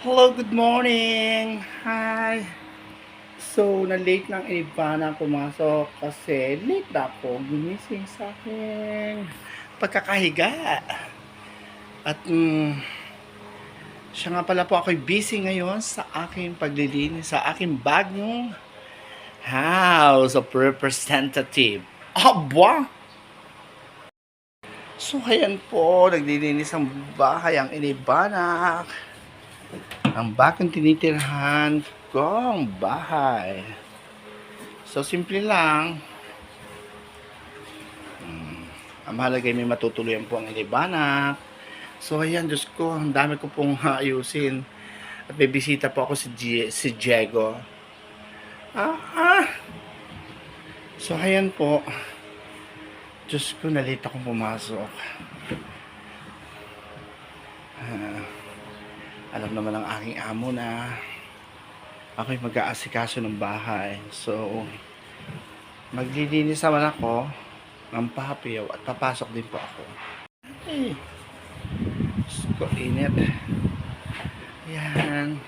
Hello, good morning! Hi! So, na-late ng iba na pumasok kasi late na ako gumising sa aking pagkakahiga. At mm, siya nga pala po ako'y busy ngayon sa aking paglilinis sa aking bagong House of Representative. Aba! So, ayan po, naglilinis ang bahay ang inibanak ang bagong tinitirhan kong bahay. So, simple lang. Hmm, ang mahalaga ay may matutuloyan po ang ilibanak. So, ayan, Diyos ko, ang dami ko pong ayusin. At may bisita po ako si, G- si Diego. Ah, ah. So, ayan po. Diyos ko, nalita akong pumasok. Ah alam naman ng aking amo na ako'y mag-aasikaso ng bahay. So, maglilinis naman ako ng pahapiyaw at papasok din po ako. Ay, ko, init. Yan.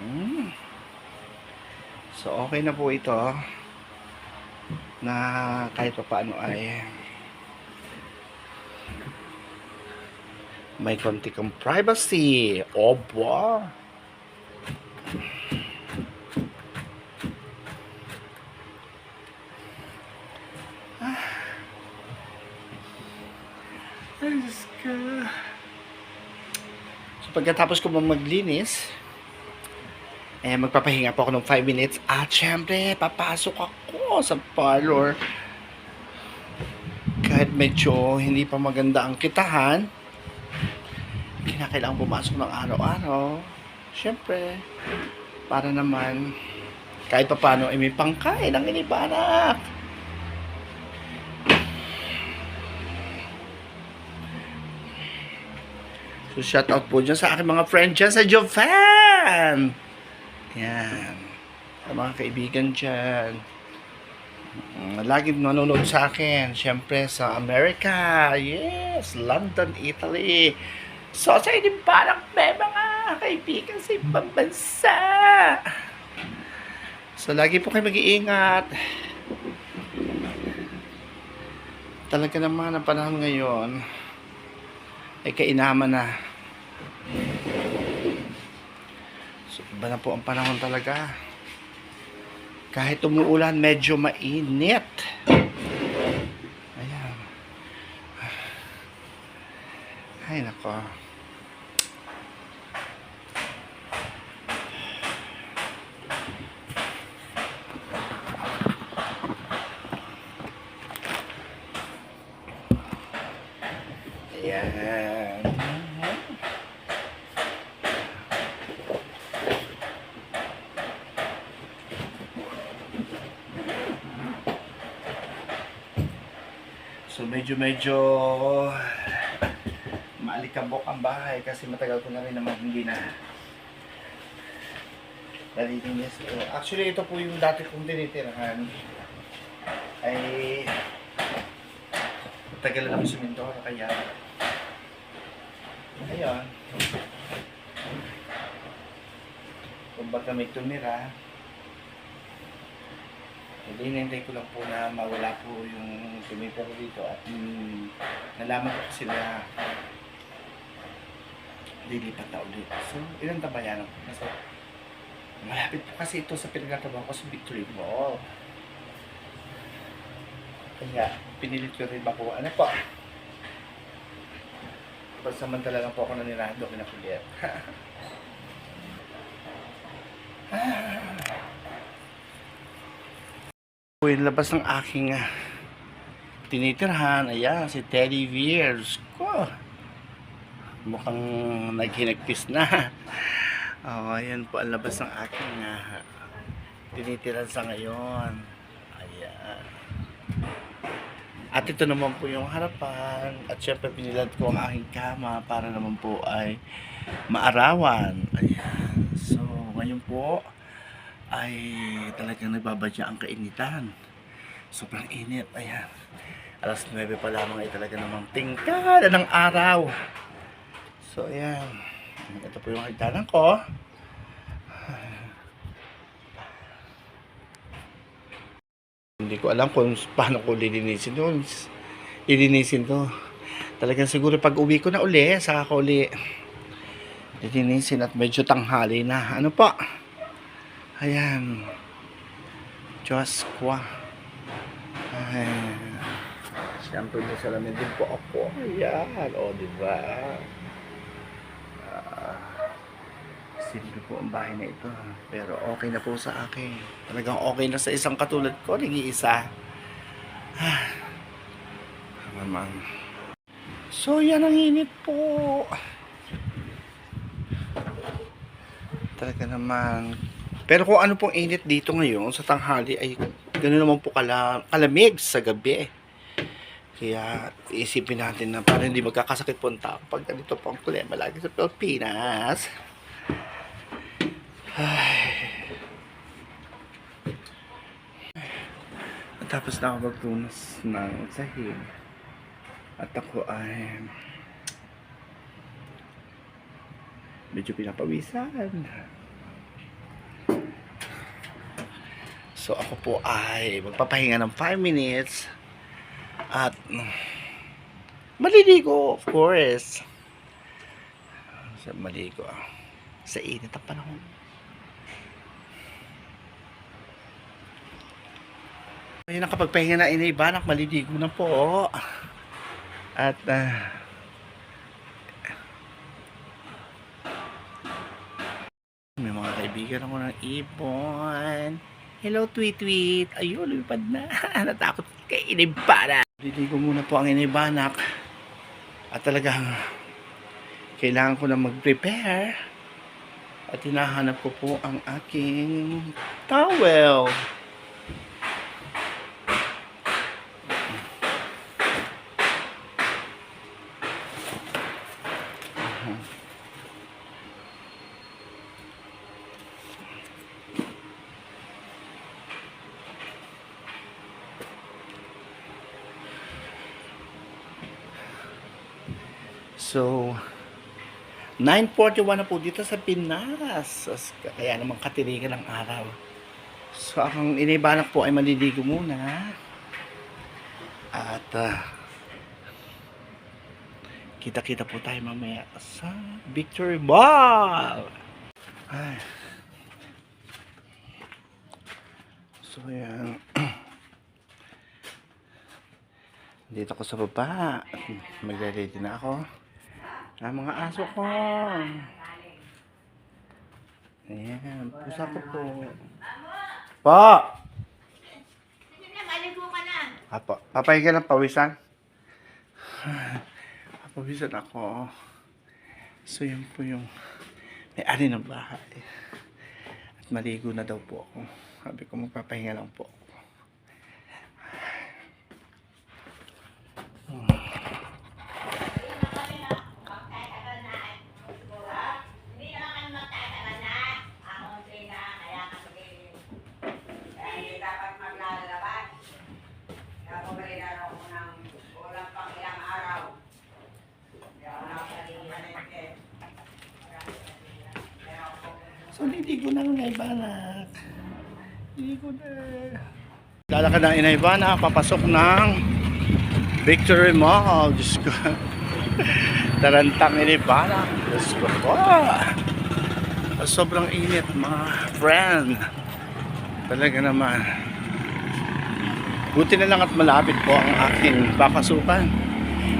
Mm. So, okay na po ito na kahit pa paano ay may konti kang privacy. Oba. Ah. Ay, Diyos. So, pagkatapos ko maglinis, eh, magpapahinga po ako ng 5 minutes. At syempre, papasok ako sa parlor. Kahit medyo hindi pa maganda ang kitahan, kinakailangan pumasok ng araw-araw. Siyempre, para naman kahit pa paano ay may pangkain ang inibanak. So, shout out po dyan sa aking mga friend dyan sa Japan. Yan. Sa mga kaibigan dyan. Mm, Laging nanonood sa akin. Siyempre sa America. Yes. London, Italy. So, sa inyo parang may mga kaibigan sa ibang bansa. So, lagi po kayo mag-iingat. Talaga naman ang panahon ngayon ay kainaman na. So, iba na po ang panahon talaga. Kahit umuulan, medyo mainit. Ayan. Ay, nako. Ayan. So medyo medyo maalikabok ang bahay kasi matagal ko na rin naman hindi na nalilinis. Actually ito po yung dati kong tinitirahan. Ay matagal na kami suminto kaya ayun. Kung baga may tumira hindi hinihintay ko lang po na mawala po yung tumira ko dito at mm, nalaman ko kasi na lilipat na ulit. So, ilang tabayan ako? Kasi, malapit po kasi ito sa pinagkatabahan ko sa Victory Mall. Kaya, pinilit ko rin makuha. Ano po? Pagsamantala lang po ako nanirahan doon kinakulit. Po yung labas ng aking ah, tinitirhan. Ayan, si Teddy Bears. Ko. Mukhang naghinagpis na. Oh, ayan po ang labas ng aking ah, tinitirhan sa ngayon. Ayan. At ito naman po yung harapan. At syempre pinilad ko ang aking kama para naman po ay maarawan. Ayan. So, ngayon po ay talagang nagbabadya ang kainitan. Sobrang init. Ayan. Alas 9 pa lamang ay talaga namang tingkada ng araw. So, ayan. Ito po yung hagdanan ko. Hindi ko alam kung paano ko lilinisin to. Lilinisin to. Talagang siguro pag uwi ko na uli, saka ko uli lilinisin at medyo tanghali na. Ano po? Ayan. Diyos ko. Ayan. Siyempre may salamin din po ako. Ayan. O, di ba? Ah, simple po ang bahay na ito. Pero okay na po sa akin. Talagang okay na sa isang katulad ko. Nag-iisa. Ah. Naman. So, yan ang init po. Talaga naman. Pero kung ano pong init dito ngayon sa tanghali ay gano'n naman po kala, kalamig sa gabi. Kaya isipin natin na para hindi magkakasakit po ang tao pag ganito po ang klima lagi sa Pilipinas. Ay. Tapos na ako magtunas ng sahig. At ako ay medyo pinapawisan. So ako po ay magpapahinga ng 5 minutes at maliligo of course. Sa maligo sa init ang panahon. Ayun nakapagpahinga na inay banak maliligo na po. At ah, May mga kaibigan ako ng ipon. Hello, tweet tweet. Ayun, lumipad na. Natakot kay Inibana. Liligo muna po ang Inibanak. At talagang kailangan ko na mag-prepare. At hinahanap ko po ang aking towel. So, 9.41 na po dito sa Pinas. As- Kaya naman katirigan ng araw. So, ang inibanak po ay maliligo muna. At, ah, kita-kita po tayo mamaya sa Victory Ball. Ay. So, yan. Dito ako sa baba. Magre-ready na ako. Ah, mga aso ko. Ayan. Pusa ko po. Po! Sige na, maligo ka. Apo. Ng pawisan. Papawisan ako. So, yun po yung may-ari ng bahay. At maligo na daw po ako. Sabi ko magpapahinga lang po. ako. Hindi naman kayo magtatagal na. Ako ang sina, kaya kasi kaya hindi dapat maglalabas. Kaya bumili na raw ako ng ulam pang ilang araw. Hindi ako nakapalilihanete. So, liligo na ng Ibanak. Liligo na. Lalakad ng Inaybana, papasok ng Victory Mall. Diyos ko. Tarantang Inaybana. Diyos ko po. Sobrang init, mga friend. Talaga naman. Buti na lang at malapit po ang aking papasukan.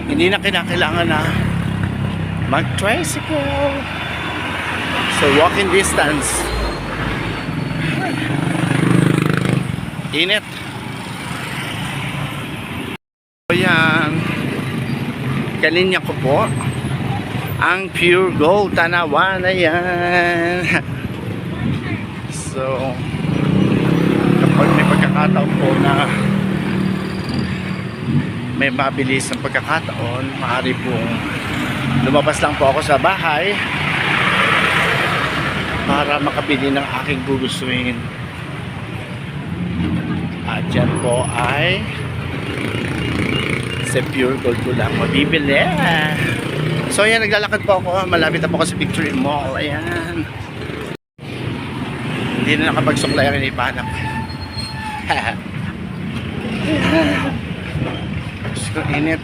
Hindi na kinakailangan na mag-tricycle. So walking distance. Init. So yan. Ko po. Ang pure gold. Tanawa na yan. So, kapag may pagkakataon po na may mabilis ng pagkakataon, maaari pong lumabas lang po ako sa bahay para makabili ng aking gugustuhin. At yan po ay sa pure gold ko lang mabibili. So ayan, naglalakad po ako. Malapit na po ako sa Victory Mall. Ayan. Hindi na nakapagsuklay ang inipanap. Diyos ko, init.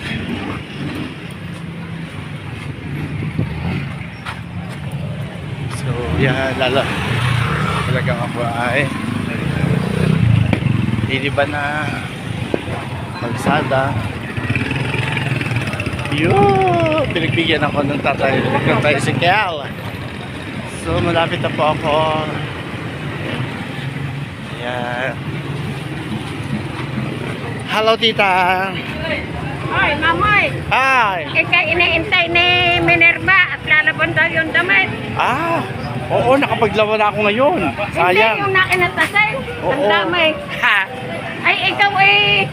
So, yeah, lalo. Talagang ako ay hindi ba na magsada yun! Pinagbigyan ako ng tatay ng Kel. So malapit na po ako. Yan hello tita. Ay, mamay! hi. Ikaw iniintay ni Minerva at lalabon daw yung damit. Ah oo nakapaglawa na ako ngayon Hindi sayang yung nakinatasay. Ang Oo. damay. ha Ay, ikaw eh,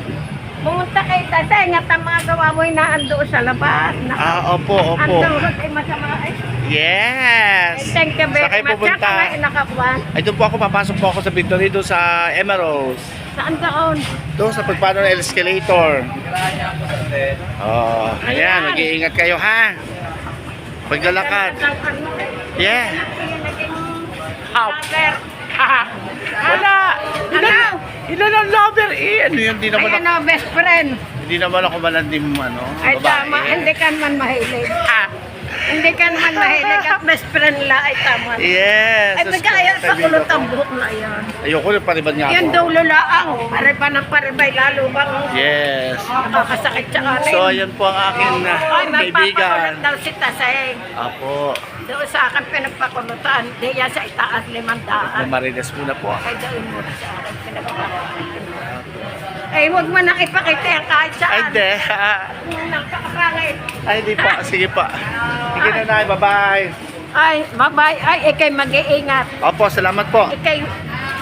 pumunta kay Tasay at ang mga gawa mo na ando sa labas. Na, ah opo opo Ando ay masama ay. yes Ay, thank you very Sa kayo much. pupunta. Saka nga nakakuha. ay doon po ako papasok po ako sa Victory doon sa Emeralds Saan taon? Doon sa pagpano ng escalator. Oh, ayan, Ayan. mag-iingat kayo ha. Paglalakad. Ang ano eh. Yeah. How? lover. Wala. Ano? Ilan ang lover eh. Ano yun, hindi Ay naman ako, ano, best friend. hindi naman ako malandim ano, Ay babae. tama, hindi ka naman mahilig. Ah, Hindi ka naman mahilig at best friend la ay tama. yes. Ay, pagkaya sa kulot ang buhok na yan. Ayoko na paribad nga Yan ako. daw lulaang. Pariba ng paribay, lalo bang Yes. nakakasakit sa akin. So, ayan po ang aking uh, Ay, magpapakulat kaibigan. daw si Tasay. Apo, Doon sa akin pinagpakulutan. Di yan sa itaas limandaan. mamarinas muna po. Ay, doon mo sa akin pinagpakulutan. Ay, huwag mo nang ipakita kahit Ay, saan. hindi. Nakakapangit. Ay, hindi po. Sige pa. Sige na na. Bye-bye. Ay, bye-bye. Ay, ikay mag-iingat. Opo, salamat po. Ikay,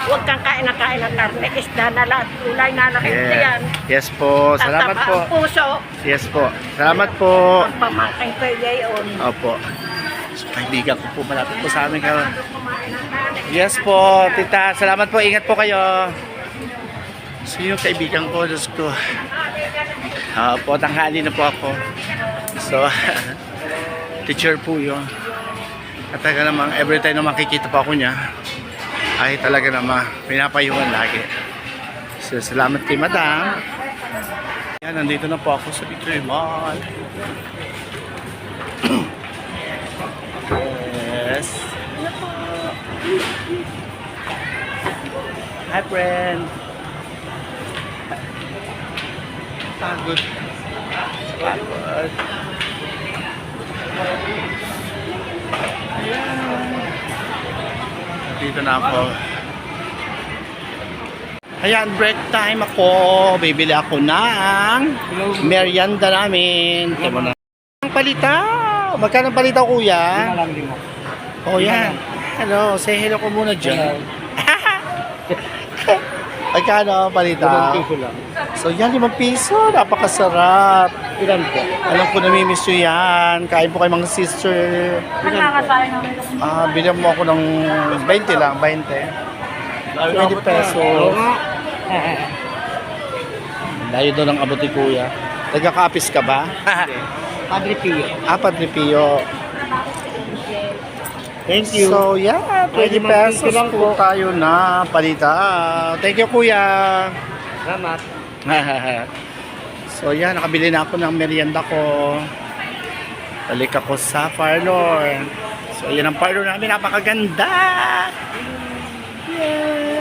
huwag kang kain na kain ng karne. Isda na lahat. Ulay na lahat Yeah. yan. Yes po. Salamat Tataba po. ang puso. Yes po. Salamat po. Ang pamangkin ko yayon. Opo. So, kaibigan ko po malapit po sa amin. karon. Yes po, tita. Salamat po. Ingat po kayo. So yung kaibigan ko, Diyos ko. Ah, po, tanghali na po ako. So, teacher po yun. At talaga namang every time na makikita po ako niya, ay talaga namang pinapayungan lagi. So, salamat kay madam. Yan, nandito na po ako sa Victory Mall. yes. Hi, friend. Pagod. Ayan. Dito na ako. Ayan, break time ako. Bibili ako ng merienda namin. Tama na. Ang palitaw. Magkano ang palitaw, kuya? Oh, yan. Hello. Say hello ko muna dyan. Magkano ang palitaw? piso lang. So, yan, limang piso. Napakasarap. Ilan po? Alam ko namimiss nyo yan. Kain po kayo mga sister. Ah, bilhan mo ako ng 20 lang, 20. 20 pesos. Layo doon ang abot ni kuya. Nagkakapis ka ba? Padre Pio. ah, Padre Pio. Thank you. So, yeah, 20 Ay, limang pesos lang po po. tayo na palita. Thank you, kuya. Salamat. so, yan, nakabili na ako ng merienda ko. Balik ako sa parlor. So, yan ang parlor namin. Napakaganda. Yeah.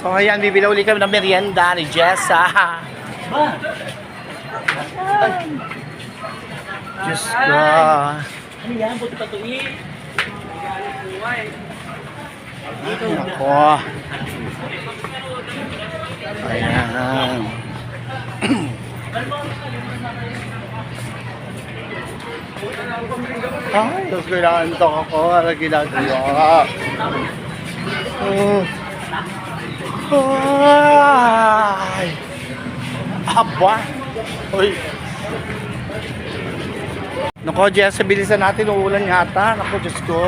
So, ayan, bibili uli kami ng merienda ni Jessa. Diyos ko. Ano yan? Buti pa eh. Ako. Ayan. Ay, tapos kailangan to ako. Ano ginagawa? Oh. Ay. Aba. Uy. Nako, Jess, bilisan natin. Uulan yata. Nako, Diyos ko.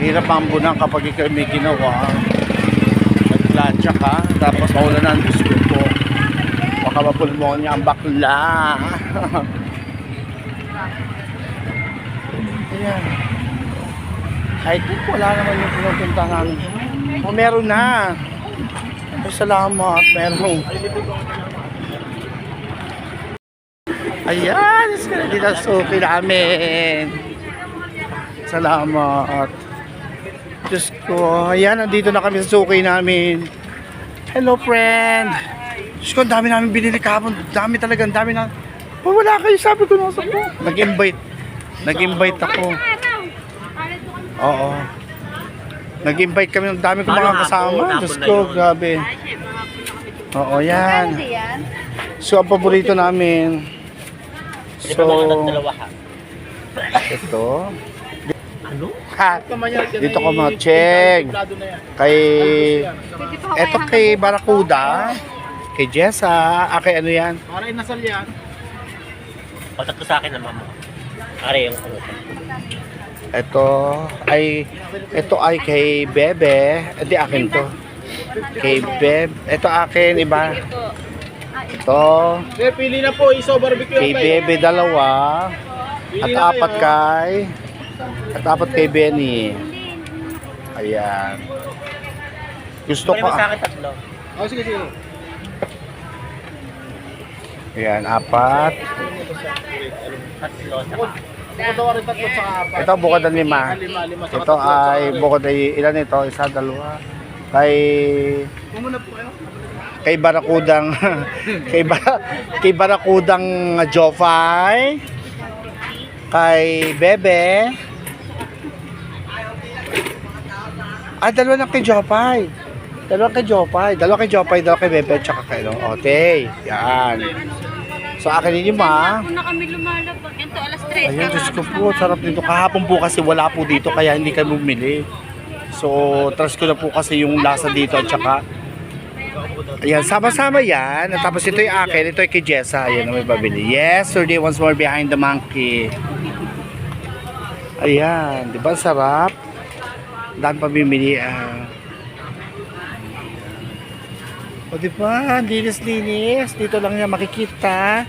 Hirap ang bunang kapag ikaw may ginawa. Nagplansya ka, tapos maulan na ang Diyos ko po. Baka Nakapapulmonya ang bakla. Ayan. I think wala naman yung pinupunta namin. O meron na. Salamat. Meron. Ayan. Dito sa suki namin. Salamat. Diyos ko. Ayan, nandito na kami sa suki namin. Hello, friend. Diyos ko, ang dami namin binili kahapon. Dami talaga, ang dami na. Oh, wala kayo, sabi ko nasa ko. Nag-invite. Nag-invite ako. Oo. Nag-invite kami ng dami kong mga kasama. Diyos ko, grabe. Oo, yan. So, ang paborito namin. So, ito. Ano? Ha, dito ko mga cheng. Kay, eto kay Barakuda. Kay Jessa. Ah, kay ano yan? Para inasal yan. Patak ko sa akin ng mama. Are yung ano. Ito ay ito ay kay Bebe. Hindi akin to. Kay Bebe. Ito akin iba. Ito Sige, pili na po. Iso barbecue. kay Bebe dalawa. At apat kayo. kay at apat kay Benny. Ayan. Gusto ko mo sa akin tatlo. Oh, sige, sige. Ayan, apat. Tatlo. Ito rin tatlo sa apat. Ito bukod ng lima. Ito ay bukod ay ilan ito? Isa, dalawa. Kay Muna po kayo. kay Barakudang kay ba, kay Barakudang Jofay kay Bebe Ah, dalawa lang kay Jopay. Dalawa kay Jopay. Dalawa kay Jopay, dalawa kay Bebe, tsaka kay no, Ote. Yan. So, akin yung lima. na kami lumalabag. Ito, alas 3. Ayun, Diyos ko po, sarap nito. Kahapon po kasi wala po dito, kaya hindi kami bumili. So, trust ko na po kasi yung lasa dito at saka Ayan, sama-sama yan. At tapos ito yung akin, ito yung kay Jessa. Ayan, may babili. Yesterday, once more behind the monkey. Ayan, di ba sarap? Dami pamimili. Ah. O di ba, ang linis-linis. Dito lang niya makikita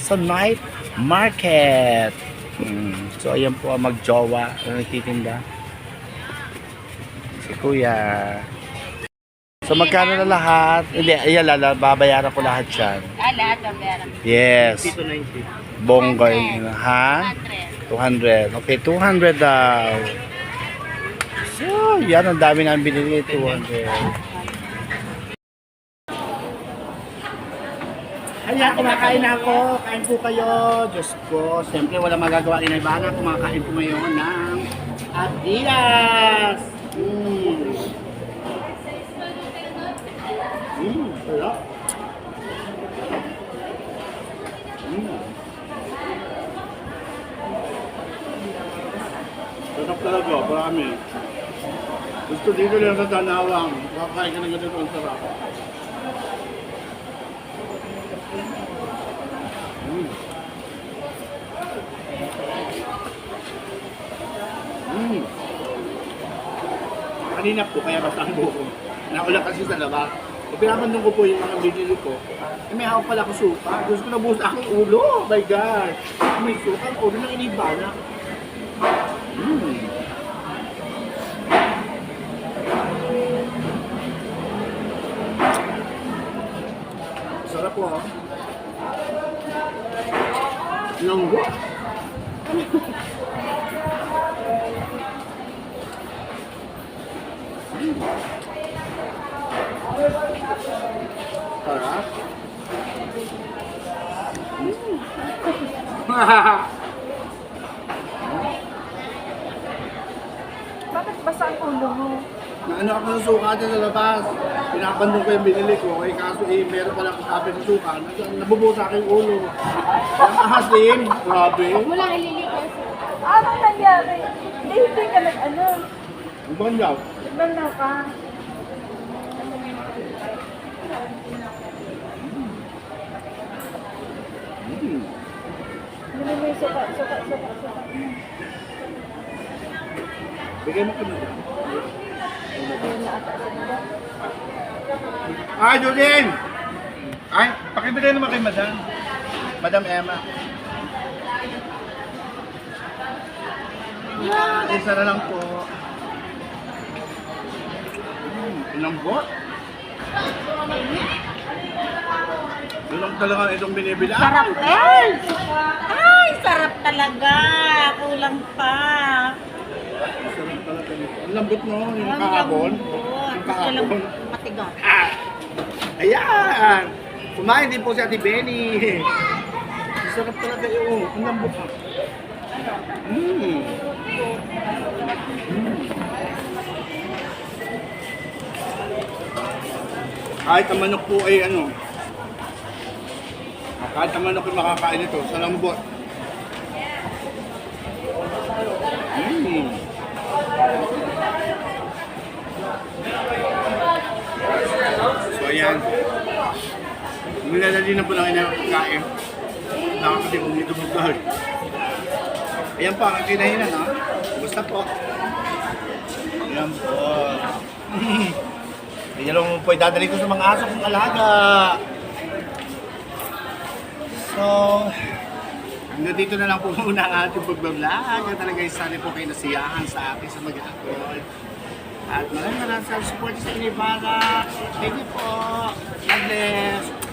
sa night market. Hmm. So, ayan po ang magjowa na nagtitinda. Si Kuya. So, magkano na lahat? Hindi, ayan, lala, babayaran ko lahat yan. Ah, lahat meron. Yes. 290. Bongga yun. Ha? 200. Okay, 200 daw. So, yan ang dami namin binili. 200. Ayan, kumakain na ako. Kain po kayo. Diyos ko. Siyempre, wala magagawa rin Ivana. Kumakain po ngayon ng Adidas. Mm. Mm, sarap. Mm. Sarap talaga, marami. Gusto dito lang sa Danawang. Kakain ka ng ganito ang sarap. Mm. Mm. Kanina po, kaya basta ang buko. Nakulang kasi sa labas. E pinapandun ko po yung mga binili ko. Eh, may hawak pala ako suka. Gusto ko na buhos aking ulo. Oh my God. May suka ulo ng inibana. Ko yung binili ko. Eh, kaso eh, meron pala akong sabi ng suka. Nabubuo sa aking ulo. Ang ahas din. Grabe. Walang ililigas. Ah, ano nangyari? Hindi, hindi ka nag-ano. Ang banyaw. Nagmanaw ka. Mm. Ano mo yung suka, suka, suka, suka. Bigay mo kami. Ano na ata sa nila? Ah, Julin! Ay, pakibigay naman kay Madam. Madam Emma. Yan, isa na lang po. Mm, inambot. Yun lang talaga itong binibila. Sarap eh! Ay, sarap talaga. Kulang pa. Sarap talaga. Ang lambot no, yung Ang kahapon. Yung kahapon. Matigas. Ah! Ayan! Kumain din po si Ate Benny. Sarap talaga yun. Ang lambot. Mmm. Kahit ang manok po ay ano, ah, kahit ang manok ay makakain ito sa lambot. Mmm. So ayan. Nilalali na po lang yung pagkain. Nakakati kong nito magdahal. Ayan po, ang kinahinan ha. Basta po. Ayan po. Hindi lang po idadali ko sa mga aso kong alaga. So, hanggang dito na lang po muna ang ating pagbablog. Yan talaga sana po kayo nasiyahan sa akin sa mag-aakol. At maraming maraming support sa inyo para. Thank you po. God bless.